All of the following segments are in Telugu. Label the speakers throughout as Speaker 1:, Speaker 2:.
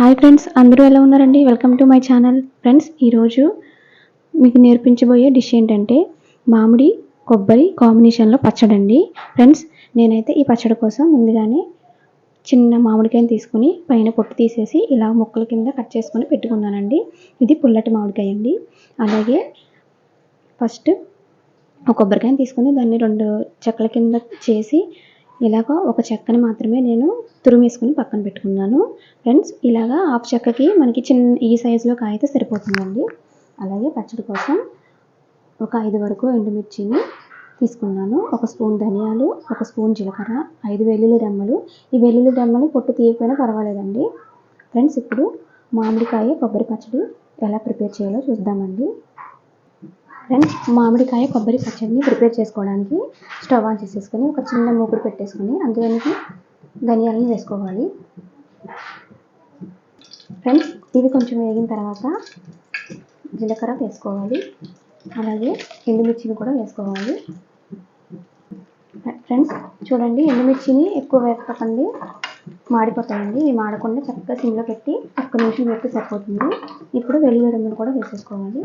Speaker 1: హాయ్ ఫ్రెండ్స్ అందరూ ఎలా ఉన్నారండి? Welcome to my channel. Friends ఈరోజు మీకు నేర్పించబోయే డిష్ ఏంటంటే మామిడి కొబ్బరి కాంబినేషన్లో పచ్చడి అండి ఫ్రెండ్స్ నేనైతే ఈ పచ్చడి కోసం ముందుగానే చిన్న మామిడికాయని తీసుకుని పైన పొట్టు తీసేసి ఇలా ముక్కల కింద కట్ చేసుకొని పెట్టుకున్నానండి. ఇది పుల్లటి మామిడికాయ అండి అలాగే ఫస్ట్ ఒక కొబ్బరికాయని తీసుకొని దాన్ని రెండు చెక్కల కింద చేసి ఇలాగ ఒక చెక్కని మాత్రమే నేను తురిమేసుకుని పక్కన పెట్టుకున్నాను. ఫ్రెండ్స్ ఇలాగా హాఫ్ చెక్కకి మనకి చిన్న ఈ సైజులో కాయ సరిపోతుందండి. అలాగే పచ్చడి కోసం ఒక ఐదు వరకు ఎండుమిర్చిని తీసుకున్నాను. ఒక స్పూన్ ధనియాలు ఒక స్పూన్ జీలకర్ర ఐదు వెల్లుల్లి రెమ్మలు. ఈ వెల్లుల్లి రెమ్మని పొట్టు తీయకపోయినా పర్వాలేదండి. ఫ్రెండ్స్ ఇప్పుడు మామిడికాయ కొబ్బరి పచ్చడి ఎలా ప్రిపేర్ చేయాలో చూద్దామండి. ఫ్రెండ్స్ మామిడికాయ కొబ్బరి పచ్చడిని ప్రిపేర్ చేసుకోవడానికి స్టవ్ ఆన్ చేసేసుకొని ఒక చిన్న మూకుడు పెట్టేసుకొని అందులోనికి ధనియాలను వేసుకోవాలి. ఫ్రెండ్స్ ఇవి కొంచెం వేగిన తర్వాత జీలకర్ర వేసుకోవాలి. అలాగే ఎండుమిర్చిని కూడా వేసుకోవాలి. ఫ్రెండ్స్ చూడండి ఎండుమిర్చిని ఎక్కువ వేసుకోకండి మాడిపోతాయండి. ఇవి మాడకుండా చక్కగా సిమ్లో పెట్టి ఒక్క నిమిషం పెట్టి సరిపోతుంది. ఇప్పుడు వెల్లుల్లి కూడా వేసేసుకోవాలి.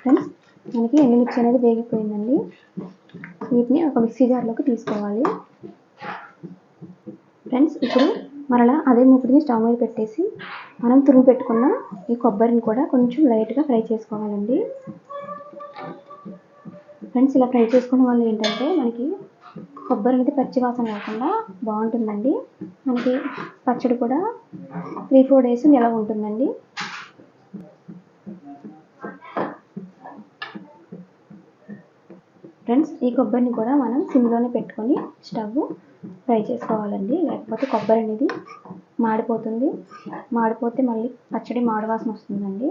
Speaker 1: ఫ్రెండ్స్ మనకి ఎండుమిర్చి అనేది వేగిపోయిందండి. వీటిని ఒక మిక్సీ జార్లోకి తీసుకోవాలి. ఫ్రెండ్స్ ఇప్పుడు మరలా అదే మూపిడిని స్టవ్ మీద పెట్టేసి మనం తురుము పెట్టుకున్న ఈ కొబ్బరిని కూడా కొంచెం లైట్గా ఫ్రై చేసుకోవాలండి. ఫ్రెండ్స్ ఇలా ఫ్రై చేసుకోవడం వల్ల ఏంటంటే మనకి కొబ్బరి అనేది పచ్చి వాసన లేకుండా బాగుంటుందండి. మనకి పచ్చడి కూడా త్రీ ఫోర్ డేస్ నిలవ ఉంటుందండి. ఫ్రెండ్స్ ఈ కొబ్బరిని కూడా మనం సిమ్లోనే పెట్టుకొని స్టవ్ ఫ్రై చేసుకోవాలండి. లేకపోతే కొబ్బరి అనేది మాడిపోతుంది. మాడిపోతే మళ్ళీ పచ్చడి మాడవాసన వస్తుందండి.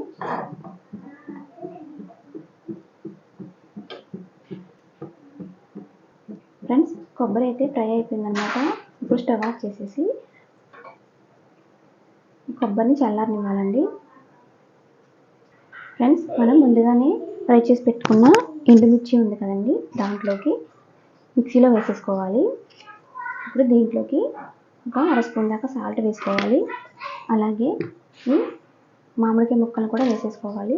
Speaker 1: ఫ్రెండ్స్ కొబ్బరి అయితే ఫ్రై అయిపోయిందనమాట. ఇప్పుడు స్టవ్ ఆఫ్ చేసేసి కొబ్బరిని చల్లారనివ్వాలండి. ఫ్రెండ్స్ మనం ముందుగానే ఫ్రై చేసి పెట్టుకున్న ఎండుమిర్చి ఉంది కదండి దాంట్లోకి. మిక్సీలో వేసేసుకోవాలి. ఇప్పుడు దీంట్లోకి ఒక అర స్పూన్ దాకా సాల్ట్ వేసుకోవాలి. అలాగే ఈ మామిడికాయ ముక్కలు కూడా వేసేసుకోవాలి.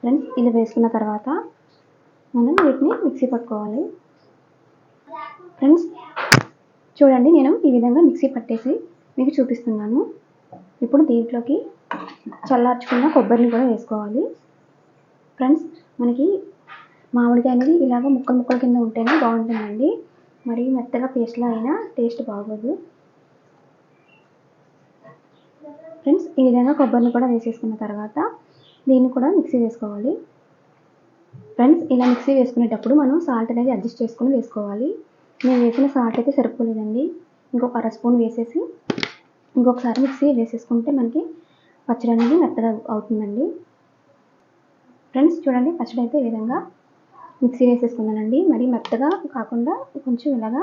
Speaker 1: ఫ్రెండ్స్ ఇది వేసుకున్న తర్వాత మనం వీటిని మిక్సీ పట్టుకోవాలి. ఫ్రెండ్స్ చూడండి నేను ఈ విధంగా మిక్సీ పట్టేసి మీకు చూపిస్తున్నాను. ఇప్పుడు దీంట్లోకి చల్లార్చుకున్న కొబ్బరిని కూడా వేసుకోవాలి. ఫ్రెండ్స్ మనకి మామిడికాయ అనేది ఇలాగ ముక్కలు ముక్కల కింద ఉంటేనే బాగుంటుందండి. మరి మెత్తగా పేస్ట్లో అయినా టేస్ట్ బాగోదు. ఫ్రెండ్స్ ఈ విధంగా కొబ్బరిని కూడా వేసేసుకున్న తర్వాత దీన్ని కూడా మిక్సీ వేసుకోవాలి ఫ్రెండ్స్ ఇలా మిక్సీ వేసుకునేటప్పుడు మనం సాల్ట్ అనేది అడ్జస్ట్ చేసుకుని వేసుకోవాలి. నేను వేసిన సాల్ట్ అయితే సరిపోలేదండి. ఇంకొక అర స్పూన్ వేసేసి ఇంకొకసారి మిక్సీ వేసేసుకుంటే మనకి పచ్చడి అనేది మెత్తగా అవుతుందండి. ఫ్రెండ్స్ చూడండి పచ్చడి అయితే ఈ విధంగా మిక్సీ వేసేసుకున్నానండి మరి మెత్తగా కాకుండా కొంచెం ఇలాగా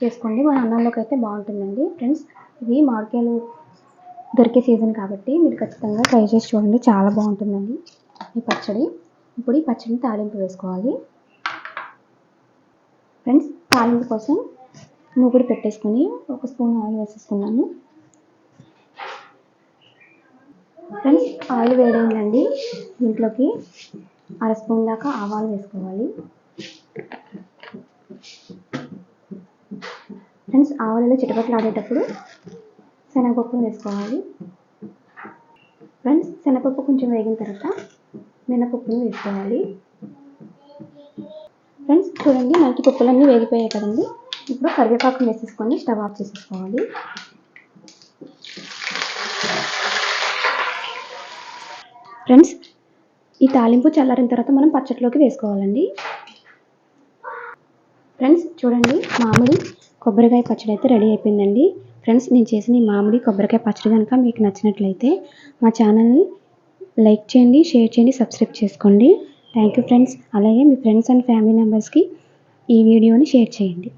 Speaker 1: చేసుకోండి. మన అన్నంలోకి అయితే బాగుంటుందండి. ఫ్రెండ్స్ ఇవి మామిడికాయలు దొరికే సీజన్ కాబట్టి మీరు ఖచ్చితంగా ట్రై చేసి చూడండి. చాలా బాగుంటుందండి ఈ పచ్చడి. ఇప్పుడు ఈ పచ్చడిని తాలింపు వేసుకోవాలి. ఫ్రెండ్స్ తాలింపు కోసం మూగుడు పెట్టేసుకొని ఒక స్పూన్ ఆయిల్ వేసేసుకున్నాను ఫ్రెండ్స్ ఆయిల్ వేడైందండి. దీంట్లోకి అర స్పూన్ దాకా ఆవాలు వేసుకోవాలి. ఫ్రెండ్స్ ఆవాలలో చిటపట్లు ఆడేటప్పుడు శనగపప్పును వేసుకోవాలి. ఫ్రెండ్స్ శనగపప్పు కొంచెం వేగిన తర్వాత మినపప్పును వేసుకోవాలి. ఫ్రెండ్స్ చూడండి మనకి పప్పులన్నీ వేగిపోయాయి కదండి. ఇప్పుడు కరివేపాకును వేసేసుకొని స్టవ్ ఆఫ్ చేసేసుకోవాలి. ఫ్రెండ్స్ ఈ తాలింపు చల్లారిన తర్వాత మనం పచ్చట్లోకి వేసుకోవాలండి. ఫ్రెండ్స్ చూడండి మామిడి కొబ్బరికాయ పచ్చడి అయితే రెడీ అయిపోయిందండి. ఫ్రెండ్స్ నేను చేసిన ఈ మామిడి కొబ్బరికాయ పచ్చడి కనుక మీకు నచ్చినట్లయితే మా ఛానల్ని లైక్ చేయండి షేర్ చేయండి సబ్స్క్రైబ్ చేసుకోండి. థ్యాంక్ యూ ఫ్రెండ్స్ అలాగే మీ ఫ్రెండ్స్ అండ్ ఫ్యామిలీ మెంబర్స్కి ఈ వీడియోని షేర్ చేయండి.